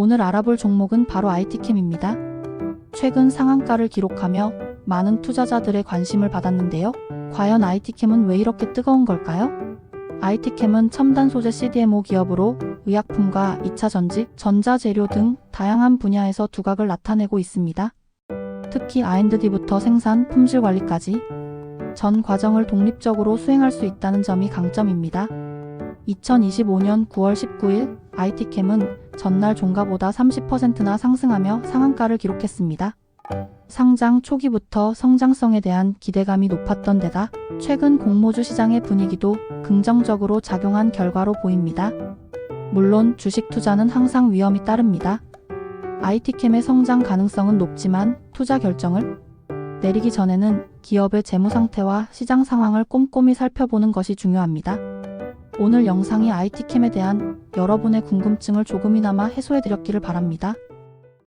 오늘 알아볼 종목은 바로 IT캠입니다. 최근 상한가를 기록하며 많은 투자자들의 관심을 받았는데요. 과연 IT캠은 왜 이렇게 뜨거운 걸까요? IT캠은 첨단 소재 CDMO 기업으로 의약품과 2차 전직, 전자재료 등 다양한 분야에서 두각을 나타내고 있습니다. 특히 R&D부터 생산, 품질 관리까지 전 과정을 독립적으로 수행할 수 있다는 점이 강점입니다. 2025년 9월 19일 IT캠은 전날 종가보다 30%나 상승하며 상한가를 기록했습니다. 상장 초기부터 성장성에 대한 기대감이 높았던 데다 최근 공모주 시장의 분위기도 긍정적으로 작용한 결과로 보입니다. 물론 주식 투자는 항상 위험이 따릅니다. IT캠의 성장 가능성은 높지만 투자 결정을 내리기 전에는 기업의 재무 상태와 시장 상황을 꼼꼼히 살펴보는 것이 중요합니다. 오늘 영상이 IT캠에 대한 여러분의 궁금증을 조금이나마 해소해 드렸기를 바랍니다.